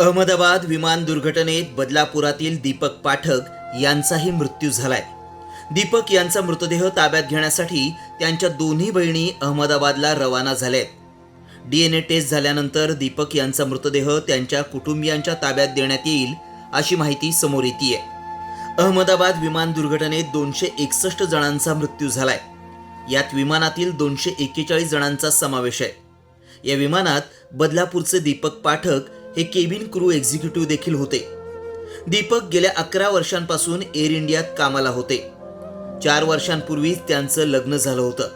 अहमदाबाद विमान दुर्घटनेत बदलापुरातील दीपक पाठक यांचाही मृत्यू झालाय. दीपक यांचा मृतदेह ताब्यात घेण्यासाठी त्यांच्या दोन्ही बहिणी अहमदाबादला रवाना झाल्यात डीएनए टेस्ट झाल्यानंतर दीपक यांचा मृतदेह त्यांच्या कुटुंबियांच्या ताब्यात देण्यात येईल अशी माहिती समोर येते अहमदाबाद विमान दुर्घटनेत दोनशे एकसष्ट जणांचा मृत्यू झालाय. यात विमानातील दोनशे एक्केचाळीस जणांचा समावेश आहे. या विमानात बदलापूरचे दीपक पाठक हे केबिन क्रू एक्झिक्युटिव्ह देखील होते. दीपक गेल्या अकरा वर्षांपासून एअर इंडियात कामाला होते. चार वर्षांपूर्वीच त्यांचं लग्न झालं होतं.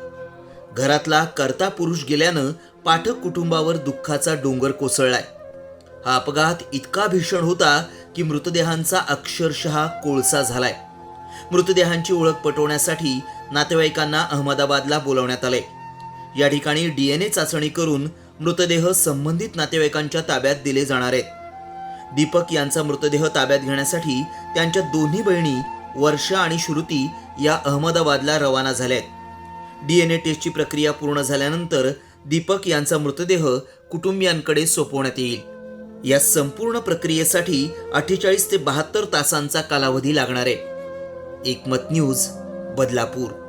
घरातला कर्ता पुरुष गेल्यानं पाठक कुटुंबावर दुःखाचा डोंगर कोसळलाय. हा अपघात इतका भीषण होता की मृतदेहांचा अक्षरशः कोळसा झालाय. मृतदेहांची ओळख पटवण्यासाठी नातेवाईकांना अहमदाबादला बोलावण्यात आले या ठिकाणी डीएनए चाचणी करून मृतदेह संबंधित नातेवाईकांच्या ताब्यात दिले जाणार आहेत. दीपक यांचा मृतदेह ताब्यात घेण्यासाठी त्यांच्या दोन्ही बहिणी वर्षा आणि श्रुती या अहमदाबादला रवाना झाल्यात. डीएनए टेस्टची प्रक्रिया पूर्ण झाल्यानंतर दीपक यांचा मृतदेह कुटुंबियांकडे सोपवण्यात येईल. या संपूर्ण प्रक्रियेसाठी अठ्ठेचाळीस ते बहात्तर तासांचा कालावधी लागणार आहे. एकमत न्यूज बदलापूर.